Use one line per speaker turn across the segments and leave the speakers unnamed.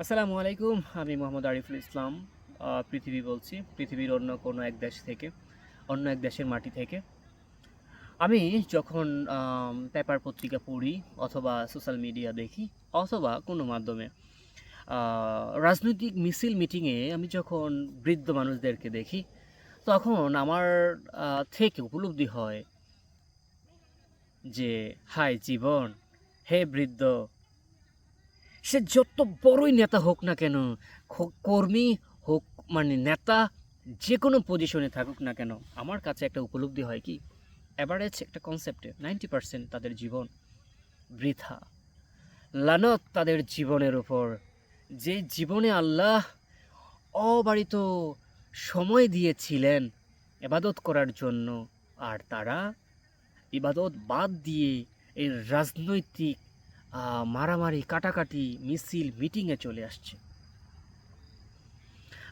আসসালামু আলাইকুম, আমি মোহাম্মদ আরিফুল ইসলাম পৃথিবী বলছি, পৃথিবীর অন্য কোনো এক দেশ থেকে, অন্য এক দেশের মাটি থেকে। আমি যখন পেপার পত্রিকা পড়ি অথবা সোশ্যাল মিডিয়া দেখি অথবা কোনো মাধ্যমে রাজনৈতিক মিছিল মিটিংয়ে আমি যখন বৃদ্ধ মানুষদেরকে দেখি, তখন আমার থেকে উপলব্ধি হয় যে হায় জীবন, হে বৃদ্ধ সে যত বড়ই নেতা হোক না কেন কর্মী হোক মানে নেতা যে কোনো পজিশনে থাকুক না কেন, আমার কাছে একটা উপলব্ধি হয় কি অ্যাভারেজ একটা কনসেপ্টে নাইনটি পার্সেন্ট তাদের জীবন বৃথা। লানত তাদের জীবনের উপর, যে জীবনে আল্লাহ অবারিত সময় দিয়েছিলেন এবাদত করার জন্য, আর তারা ইবাদত বাদ দিয়ে এই রাজনৈতিক মারামারি, কাটাকাটি, মিছিল মিটিংয়ে চলে আসছে।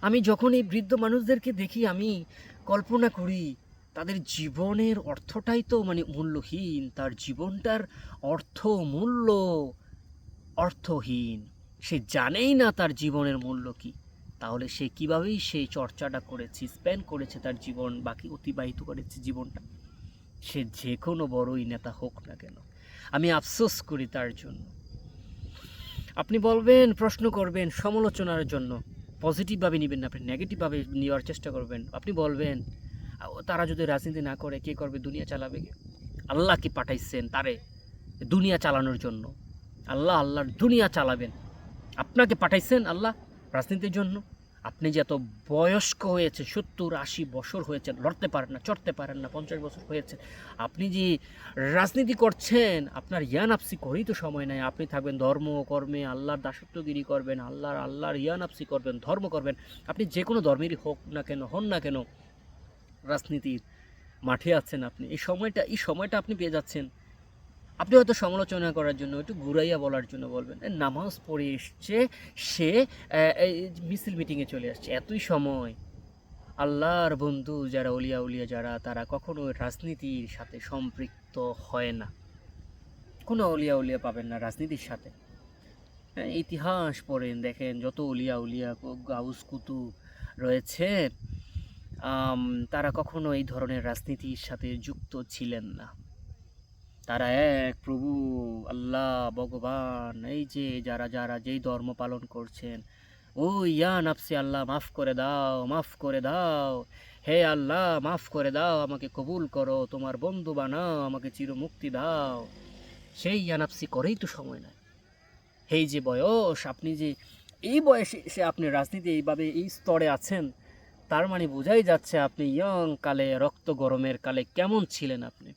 আমি যখন এই বৃদ্ধ মানুষদেরকে দেখি, আমি কল্পনা করি, তাদের জীবনের অর্থটাই তো মানে মূল্যহীন, তার জীবনটার অর্থ, মূল্য অর্থহীন। সে জানেই না তার জীবনের মূল্য কী। তাহলে সে কীভাবেই সেই চর্চাটা করেছে স্পেন্ড করেছে তার জীবন, বাকি অতিবাহিত করেছে জীবনটা। সে যে কোনো বড়ই নেতা হোক না কেন। আমি আফসোস করি তার জন্য। আপনি বলবেন, প্রশ্ন করবেন, সমালোচনার জন্য। পজিটিভভাবে নেবেন না, আপনি নেগেটিভভাবে নেওয়ার চেষ্টা করবেন। আপনি বলবেন তারা যদি রাজনীতি না করে, কে করবে দুনিয়া চালাবে? আল্লাহ কি পাঠাইছেন তারে? দুনিয়া চালানোর জন্য। আল্লাহ আল্লাহর দুনিয়া চালাবেন। আপনাকে পাঠাইছেন আল্লাহ রাজনীতির জন্য? আপনি যে এত বয়স্ক হয়েছে সত্তর, আশি বছর হয়েছে লড়তে পারেন না, চড়তে পারেন না, পঞ্চাশ বছর হয়েছে, আপনি যে রাজনীতি করছেন, আপনার ইয়ান আপসি করেই তো সময় নাই। আপনি থাকবেন ধর্ম, কর্মে, আল্লাহর দাসত্বগিরি করবেন, আল্লাহর আল্লাহর ইয়ান আপসি করবেন, ধর্ম করবেন। আপনি যে কোনো ধর্মেরই হোক না কেন, হন না কেন, রাজনীতির মাঠে আছেন আপনি। এই সময়টা এই সময়টা আপনি পেয়ে যাচ্ছেন। আপনি হয়তো সমালোচনা করার জন্য একটু ঘুরাইয়া বলার জন্য বলবেন। নামাজ পড়ে এসছে সে এই মিছিল মিটিংয়ে চলে আসছে। এতই সময়। আল্লাহর বন্ধু যারা উলিয়া উলিয়া যারা তারা কখনো রাজনীতির সাথে সম্পৃক্ত হয় না। কোনো উলিয়া উলিয়া পাবেন না রাজনীতির সাথে। হ্যাঁ, ইতিহাস পড়েন দেখেন যত উলিয়া উলিয়া গাউস কুতুব রয়েছে তারা কখনো এই ধরনের রাজনীতির সাথে যুক্ত ছিলেন না। তারা এক, প্রভু, আল্লাহ, ভগবান, এই যে যারা যারা যেই ধর্ম পালন করছেন। ও ইয়া নাফসি আল্লাহ, মাফ করে দাও, মাফ করে দাও। হে আল্লাহ, মাফ করে দাও, আমাকে কবুল করো। তোমার বন্ধু বানাও, আমাকে চিরমুক্তি দাও। সেই ইয়া নাফসি করেই তো সময় নেয় এই যে বয়স, আপনি যে এই বয়সে এসে আপনি রাজনীতি এইভাবে এই স্তরে আছেন, তার মানে বোঝাই যাচ্ছে আপনি ইয়ং কালে, রক্ত গরমের কালে কেমন ছিলেন আপনি।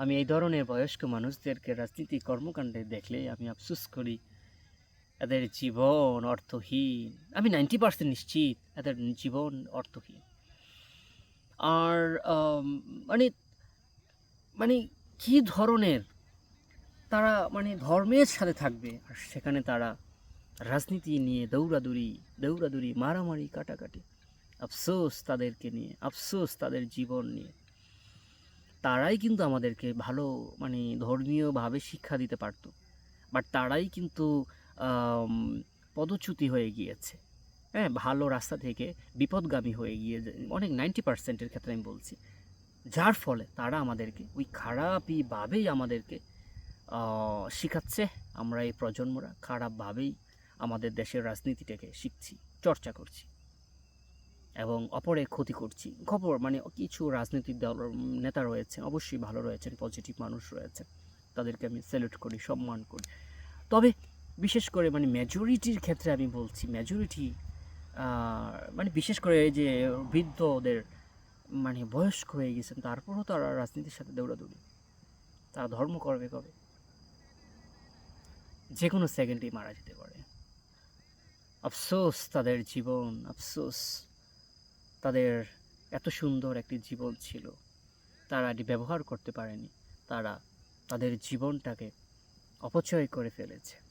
আমি এই ধরনের বয়স্ক মানুষদেরকে রাজনীতি কর্মকাণ্ডে দেখলে আমি আফসোস করি। এদের জীবন অর্থহীন। আমি নাইনটি পার্সেন্ট নিশ্চিত এদের জীবন অর্থহীন। আর মানে মানে কি ধরনের? তারা মানে ধর্মের সাথে থাকবে আর সেখানে তারা রাজনীতি নিয়ে দৌড়াদৌড়ি দৌড়াদৌড়ি, মারামারি, কাটাকাটি। আফসোস তাদেরকে নিয়ে, আফসোস তাদের জীবন নিয়ে। তারাই কিন্তু আমাদেরকে ভালো মানে ধর্মীয়ভাবে শিক্ষা দিতে পারতো। বাট তারাই কিন্তু পদচ্যুতি হয়ে গিয়েছে। হ্যাঁ ভালো রাস্তা থেকে বিপদগামী হয়ে গিয়ে অনেক নাইনটি পার্সেন্টের ক্ষেত্রে আমি বলছি। যার ফলে তারা আমাদেরকে, ওই খারাপইভাবেই আমাদেরকে শিখাচ্ছে। আমরা এই প্রজন্মরা খারাপভাবেই আমাদের দেশের রাজনীতিটাকে শিখছি, চর্চা করছি। এবং অপরের ক্ষতি করছি। খবর মানে কিছু রাজনৈতিক দল নেতা রয়েছেন অবশ্যই ভালো রয়েছেন পজিটিভ মানুষ রয়েছে। তাদেরকে আমি স্যালুট করি, সম্মান করি। তবে বিশেষ করে মানে মেজরিটির ক্ষেত্রে আমি বলছি মেজরিটি মানে বিশেষ করে যে বৃদ্ধদের মানে বয়স্ক হয়ে গেছেন, তারপরও তারা রাজনীতির সাথে দৌড়াদৌড়ি। তারা ধর্ম করবে কবে? যে কোনো সেকেন্ডেই মারা যেতে পারে। আফসোস তাদের জীবন, আফসোস। তাদের এত সুন্দর একটি জীবন ছিল। তারা এটি ব্যবহার করতে পারেনি। তারা তাদের জীবনটাকে অপচয় করে ফেলেছে।